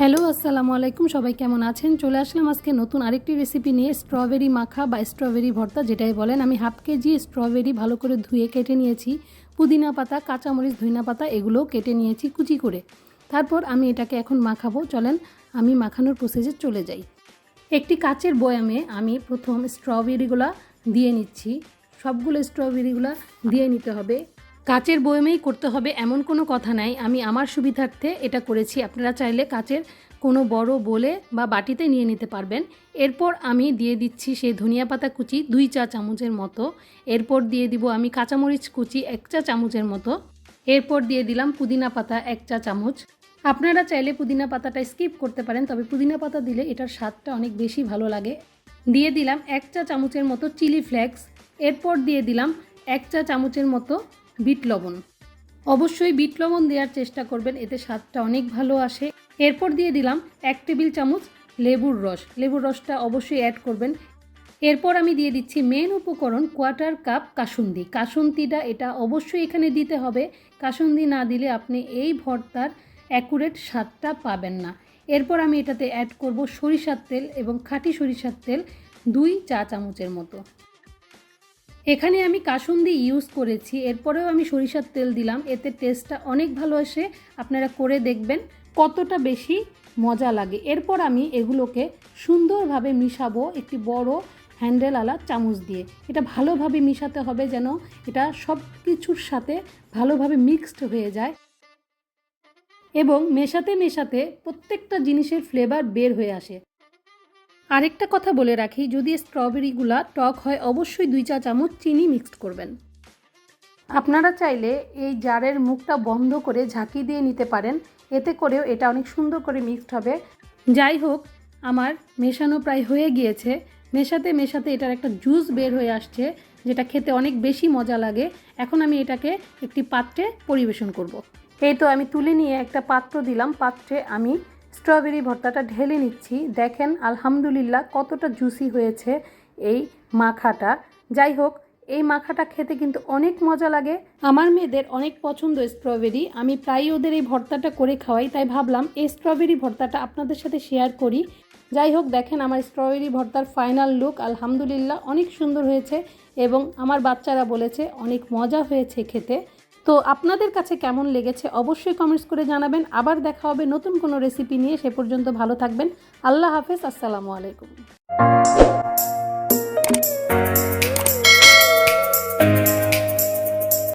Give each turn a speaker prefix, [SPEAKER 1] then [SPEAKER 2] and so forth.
[SPEAKER 1] Hello, আসসালামু আলাইকুম। সবাই কেমন আছেন? চলে আসলাম আজকে নতুন আরেকটি রেসিপি নিয়ে স্ট্রবেরি মাখা বা স্ট্রবেরি ভর্তা, যেটাই বলেন। আমি হাফ কেজি স্ট্রবেরি ভালো করে ধুয়ে কেটে নিয়েছি। পুদিনা পাতা, কাঁচামরিচ ধুইনা পাতা, এগুলোও কেটে নিয়েছি কুচি করে। তারপর আমি এটাকে এখন মাখাবো। চলেন, আমি মাখানোর প্রসেসে চলে যাই। একটি কাচের বয়ামে আমি প্রথম স্ট্রবেরিগুলো দিয়ে নিচ্ছি। সবগুলো স্ট্রবেরিগুলো দিয়ে নিতে হবে। কাচের বয়ামেই করতে হবে এমন কোনো কথা নাই। আমি আমার সুবিধার্থে এটা করেছি। আপনারা চাইলে কাচের কোনো বড় বলে বা বাটিতে নিয়ে নিতে পারবেন। এরপর আমি দিয়ে দিচ্ছি সেই ধনিয়া পাতা কুচি দুই চা চামচের মতো। এরপর দিয়ে দিব আমি কাঁচামরিচ কুচি এক চা চামচের মতো। এরপর দিয়ে দিলাম পুদিনা পাতা এক চা চামচ। আপনারা চাইলে পুদিনা পাতাটা স্কিপ করতে পারেন, তবে পুদিনা পাতা দিলে এটার স্বাদটা অনেক বেশি ভালো লাগে। দিয়ে দিলাম এক চা চামচের মতো চিলি ফ্লেক্স। এরপর দিয়ে দিলাম এক চা চামচের মতো বিট লবণ। অবশ্যই বিট লবণ দেওয়ার চেষ্টা করবেন, এতে স্বাদটা অনেক ভালো আসে। এরপর দিয়ে দিলাম এক টেবিল চামচ লেবুর রস। লেবুর রসটা অবশ্যই অ্যাড করবেন। এরপর আমি দিয়ে দিচ্ছি মেন উপকরণ কোয়ার্টার কাপ কাসুন্দি। কাসুন্দিটা এটা অবশ্যই এখানে দিতে হবে। কাসুন্দি না দিলে আপনি এই ভর্তার অ্যাকুরেট স্বাদটা পাবেন না। এরপর আমি এটাতে অ্যাড করব সরিষার তেল এবং খাঁটি সরিষার তেল দুই চা চামচের মতো। এখানে আমি কাসুন্দি ইউজ করেছি, এরপরেও আমি সরিষার তেল দিলাম, এতে টেস্টটা অনেক ভালো আসে, আপনারা করে দেখবেন কতটা বেশি মজা লাগে। এরপর আমি এগুলোকে সুন্দরভাবে মিশাবো একটি বড় হ্যান্ডেল আলা চামচ দিয়ে। এটা ভালোভাবে মিশাতে হবে যেন এটা সব কিছুর সাথে ভালোভাবে মিক্সড হয়ে যায়। এবং মেশাতে মেশাতে প্রত্যেকটা জিনিসের ফ্লেভার বের হয়ে আসে। আরেকটা কথা বলে রাখি, যদি স্ট্রবেরিগুলা টক হয়, অবশ্যই দুই চা চামচ চিনি মিক্সড করবেন। আপনারা চাইলে এই জারের মুখটা বন্ধ করে ঝাঁকি দিয়ে নিতে পারেন, এতে করেও এটা অনেক সুন্দর করে মিক্সড হবে। যাই হোক, আমার মেশানো প্রায় হয়ে গিয়েছে। মেশাতে মেশাতে এটার একটা জুস বের হয়ে আসছে, যেটা খেতে অনেক বেশি মজা লাগে। এখন আমি এটাকে একটি পাত্রে পরিবেশন করব। এই তো আমি তুলে নিয়ে একটা পাত্র দিলাম, পাত্রে আমি স্ট্রবেরি ভর্তাটা ঢেলে নিচ্ছি। দেখেন, আলহামদুলিল্লাহ কতটা জুসি হয়েছে এই মাখাটা। যাই হোক, এই মাখাটা খেতে কিন্তু অনেক মজা লাগে। আমার মেয়েদের অনেক পছন্দ স্ট্রবেরি। আমি প্রায়ই ওদের এই ভর্তাটা করে খাওয়াই, তাই ভাবলাম এই স্ট্রবেরি ভর্তাটা আপনাদের সাথে শেয়ার করি। যাই হোক, দেখেন আমার স্ট্রবেরি ভর্তার ফাইনাল লুক আলহামদুলিল্লাহ অনেক সুন্দর হয়েছে এবং আমার বাচ্চারা বলেছে অনেক মজা হয়েছে খেতে। তো আপনাদের কাছে কেমন লেগেছে অবশ্যই কমেন্টস করে জানাবেন। আবার দেখা হবে নতুন কোনো রেসিপি নিয়ে। সে পর্যন্ত ভালো থাকবেন। আল্লাহ হাফেজ। আসসালামু আলাইকুম।